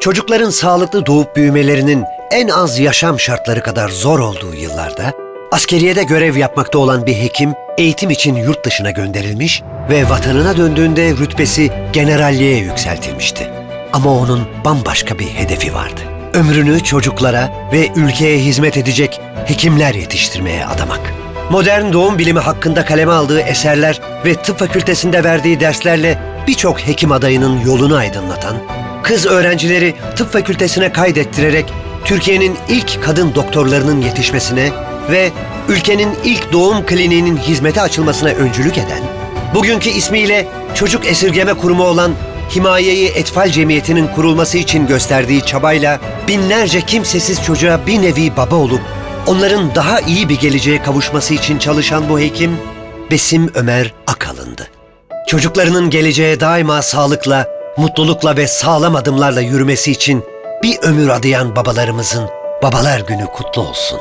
Çocukların sağlıklı doğup büyümelerinin en az yaşam şartları kadar zor olduğu yıllarda askeriyede görev yapmakta olan bir hekim eğitim için yurt dışına gönderilmiş ve vatanına döndüğünde rütbesi generalliğe yükseltilmişti. Ama onun bambaşka bir hedefi vardı. Ömrünü çocuklara ve ülkeye hizmet edecek hekimler yetiştirmeye adamak. Modern doğum bilimi hakkında kaleme aldığı eserler ve tıp fakültesinde verdiği derslerle birçok hekim adayının yolunu aydınlatan, kız öğrencileri tıp fakültesine kaydettirerek Türkiye'nin ilk kadın doktorlarının yetişmesine ve ülkenin ilk doğum kliniğinin hizmete açılmasına öncülük eden, bugünkü ismiyle Çocuk Esirgeme Kurumu olan Himayeyi Etfal Cemiyeti'nin kurulması için gösterdiği çabayla binlerce kimsesiz çocuğa bir nevi baba olup onların daha iyi bir geleceğe kavuşması için çalışan bu hekim Besim Ömer Akalın'dı. Çocuklarının geleceğe daima sağlıkla, mutlulukla ve sağlam adımlarla yürümesi için bir ömür adayan babalarımızın Babalar Günü kutlu olsun.